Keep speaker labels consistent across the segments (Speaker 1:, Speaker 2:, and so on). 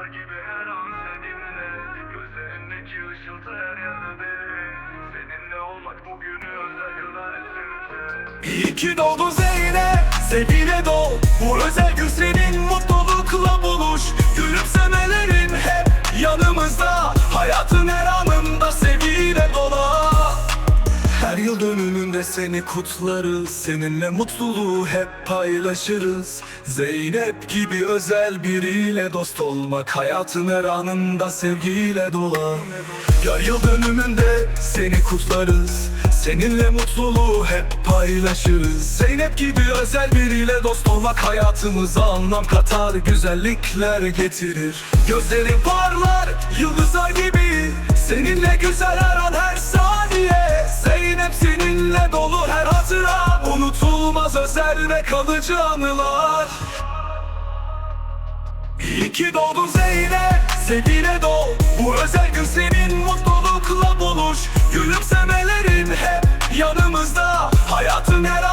Speaker 1: Rüya gibi her an seninle. Gözlerindeki ışıltı her yerde Seninle olmak bugünü özel yıllar İyi ki doğdun Zeynep Sevgiyle dol Bu özel gün senin mutlulukla buluş. Gülümsemelerin hep yanımızda. Hayatın her anında sevgiyle dola. Her yıl dönümü dönümünde seni kutlarız Seninle mutluluğu hep paylaşırız. Zeynep gibi özel biriyle dost olmak Hayatın her anında sevgiyle dola Yar yıl dönümünde seni kutlarız Seninle mutluluğu hep paylaşırız. Zeynep gibi özel biriyle dost olmak Hayatımıza anlam katar güzellikler getirir. Gözlerin parlar yıldızlar gibi Seninle güzel her Unutulmaz özel ve kalıcı anılar. İyi ki doğdun Zeynep Sevgiyle dol Bu özel gün senin mutlulukla buluş. Gülümsemelerin hep yanımızda. Hayatın her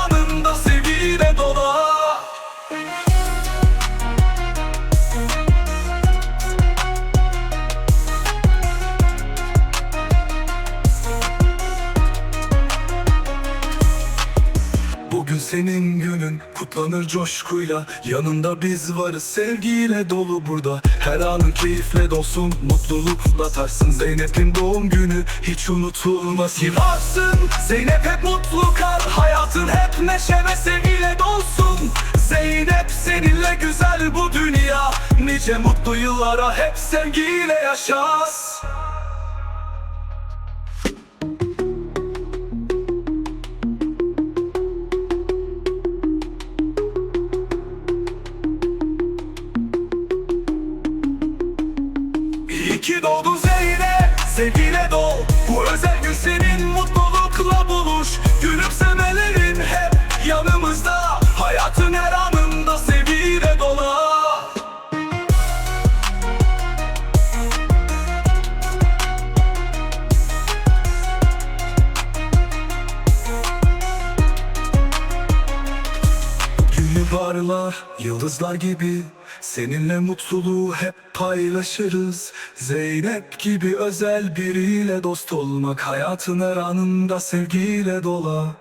Speaker 1: Bugün senin günün kutlanır coşkuyla. Yanında biz varız sevgiyle dolu burada. Her anın keyifle dolsun mutlulukla tarsın. Zeynep'in doğum günü hiç unutulmaz. Ki varsın Zeynep hep mutlu kal. Hayatın hep neşe ve sevgiyle dolsun. Zeynep seninle güzel bu dünya. Nice mutlu yıllara hep sevgiyle yaşas İyi ki doğdun Zeynep Sevgiyle parlar yıldızlar gibi Seninle mutluluğu hep paylaşırız. Zeynep gibi özel biriyle dost olmak Hayatın her anında sevgiyle dola